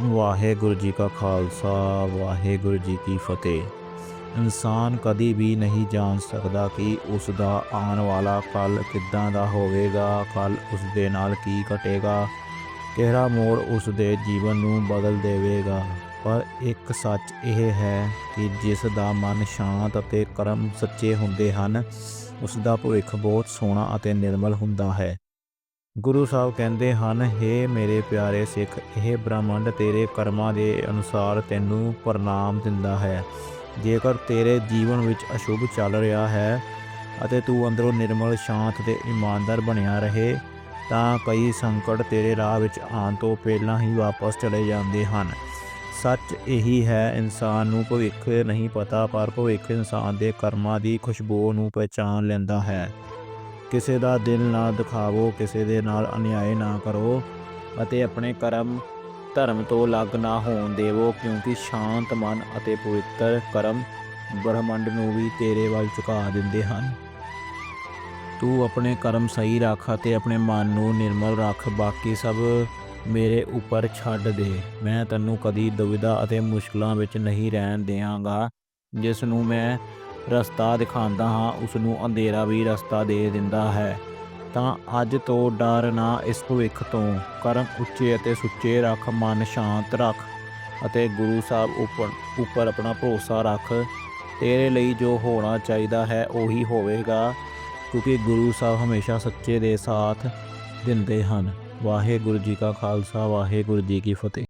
ਵਾਹਿਗੁਰੂ ਜੀ ਕਾ ਖਾਲਸਾ, ਵਾਹਿਗੁਰੂ ਜੀ ਕੀ ਫਤਿਹ। ਇਨਸਾਨ ਕਦੀ ਵੀ ਨਹੀਂ ਜਾਣ ਸਕਦਾ ਕਿ ਉਸ ਦਾ ਆਉਣ ਵਾਲਾ ਕੱਲ ਕਿੱਦਾਂ ਦਾ ਹੋਵੇਗਾ, ਕੱਲ ਉਸ ਦੇ ਨਾਲ ਕੀ ਘਟੇਗਾ, ਕਿਹੜਾ ਮੋੜ ਉਸ ਦੇ ਜੀਵਨ ਨੂੰ ਬਦਲ ਦੇਵੇਗਾ। ਪਰ ਇੱਕ ਸੱਚ ਇਹ ਹੈ ਕਿ ਜਿਸ ਦਾ ਮਨ ਸ਼ਾਂਤ ਅਤੇ ਕਰਮ ਸੱਚੇ ਹੁੰਦੇ ਹਨ ਉਸ ਦਾ ਭਵਿੱਖ ਬਹੁਤ ਸੋਹਣਾ ਅਤੇ ਨਿਰਮਲ ਹੁੰਦਾ ਹੈ। ਗੁਰੂ ਸਾਹਿਬ ਕਹਿੰਦੇ ਹਨ हे ਮੇਰੇ ਪਿਆਰੇ ਸਿੱਖ, ਇਹ ਬ੍ਰਹਮੰਡ ਤੇਰੇ ਕਰਮਾਂ ਦੇ ਅਨੁਸਾਰ ਤੈਨੂੰ ਪ੍ਰਣਾਮ ਦਿੰਦਾ ਹੈ। ਜੇਕਰ ਤੇਰੇ ਜੀਵਨ ਵਿੱਚ ਅਸ਼ੁਭ ਚੱਲ ਰਿਹਾ ਹੈ ਅਤੇ ਤੂੰ ਅੰਦਰੋਂ ਨਿਰਮਲ, ਸ਼ਾਂਤ ਤੇ ਇਮਾਨਦਾਰ ਬਣਿਆ ਰਹੇ, ਤਾਂ ਕਈ ਸੰਕਟ ਤੇਰੇ ਰਾਹ ਵਿੱਚ ਆਉਣ ਤੋਂ ਪਹਿਲਾਂ ਹੀ ਵਾਪਸ ਚਲੇ ਜਾਂਦੇ ਹਨ। ਸੱਚ ਇਹੀ ਹੈ, ਇਨਸਾਨ ਨੂੰ ਭਵਿੱਖ ਨਹੀਂ ਪਤਾ, ਪਰ ਭਵਿੱਖ ਇਨਸਾਨ ਦੇ ਕਰਮਾਂ ਦੀ ਖੁਸ਼ਬੂ ਨੂੰ ਪਹਿਚਾਨ ਲੈਂਦਾ ਹੈ। ਕਿਸੇ ਦਾ ਦਿਲ ਨਾ ਦਿਖਾਵੋ, ਕਿਸੇ ਦੇ ਨਾਲ ਅਨਿਆਏ ਨਾ ਕਰੋ ਅਤੇ ਆਪਣੇ ਕਰਮ, ਧਰਮ ਤੋਂ ਅਲੱਗ ਨਾ ਹੋਣ ਦੇਵੋ, ਕਿਉਂਕਿ ਸ਼ਾਂਤ ਮਨ ਅਤੇ ਪਵਿੱਤਰ ਕਰਮ ਬ੍ਰਹਮੰਡ ਨੂੰ ਵੀ ਤੇਰੇ ਵੱਲ ਝੁਕਾ ਦਿੰਦੇ ਹਨ। ਤੂੰ ਆਪਣੇ ਕਰਮ ਸਹੀ ਰੱਖ ਅਤੇ ਆਪਣੇ ਮਨ ਨੂੰ ਨਿਰਮਲ ਰੱਖ, ਬਾਕੀ ਸਭ ਮੇਰੇ ਉੱਪਰ ਛੱਡ ਦੇ। ਮੈਂ ਤੈਨੂੰ ਕਦੀ ਦੁਵਿਧਾ ਅਤੇ ਮੁਸ਼ਕਲਾਂ ਵਿੱਚ ਨਹੀਂ ਰਹਿਣ ਦਿਆਂਗਾ, ਜਿਸ ਨੂੰ ਮੈਂ ਰਸਤਾ ਦਿਖਾਉਂਦਾ ਹਾਂ ਉਸ ਨੂੰ ਅੰਧੇਰਾ ਵੀ ਰਸਤਾ ਦੇ ਦਿੰਦਾ ਹੈ। ਤਾਂ ਅੱਜ ਤੋਂ ਡਰ ਨਾ ਇਸ ਭਵਿੱਖ ਤੋਂ। ਕਰਮ ਉੱਚੇ ਅਤੇ ਸੁੱਚੇ ਰੱਖ, ਮਨ ਸ਼ਾਂਤ ਰੱਖ ਅਤੇ ਗੁਰੂ ਸਾਹਿਬ ਉੱਪਰ ਉੱਪਰ ਆਪਣਾ ਭਰੋਸਾ ਰੱਖ। ਤੇਰੇ ਲਈ ਜੋ ਹੋਣਾ ਚਾਹੀਦਾ ਹੈ, ਉਹੀ ਹੋਵੇਗਾ। ਕਿਉਂਕਿ ਗੁਰੂ ਸਾਹਿਬ ਹਮੇਸ਼ਾ ਸੱਚੇ ਦੇ ਸਾਥ ਦਿੰਦੇ ਹਨ। ਵਾਹਿਗੁਰੂ ਜੀ ਕਾ ਖਾਲਸਾ, ਵਾਹਿਗੁਰੂ ਜੀ ਕੀ ਫਤਿਹ।